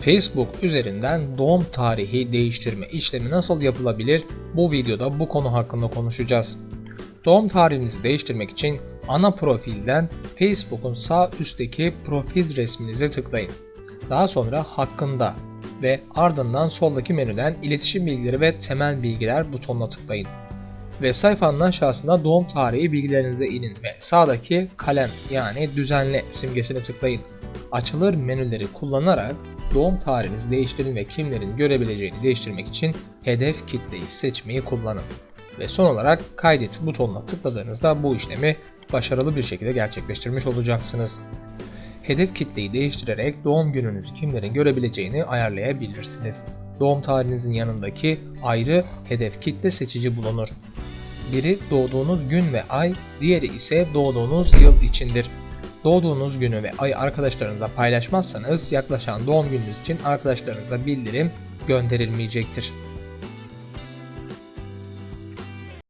Facebook üzerinden doğum tarihi değiştirme işlemi nasıl yapılabilir? Bu videoda bu konu hakkında konuşacağız. Doğum tarihinizi değiştirmek için ana profilden Facebook'un sağ üstteki profil resminize tıklayın. Daha sonra hakkında ve ardından soldaki menüden iletişim bilgileri ve temel bilgiler butonuna tıklayın. Ve sayfanın aşağısında doğum tarihi bilgilerinize inin ve sağdaki kalem yani düzenle simgesine tıklayın. Açılır menüleri kullanarak doğum tarihinizi değiştirin ve kimlerin görebileceğini değiştirmek için hedef kitleyi seçmeyi kullanın. Ve son olarak kaydet butonuna tıkladığınızda bu işlemi başarılı bir şekilde gerçekleştirmiş olacaksınız. Hedef kitleyi değiştirerek doğum gününüzü kimlerin görebileceğini ayarlayabilirsiniz. Doğum tarihinizin yanındaki ayrı hedef kitle seçici bulunur. Biri doğduğunuz gün ve ay, diğeri ise doğduğunuz yıl içindir. Doğduğunuz günü ve ayı arkadaşlarınızla paylaşmazsanız yaklaşan doğum gününüz için arkadaşlarınıza bildirim gönderilmeyecektir.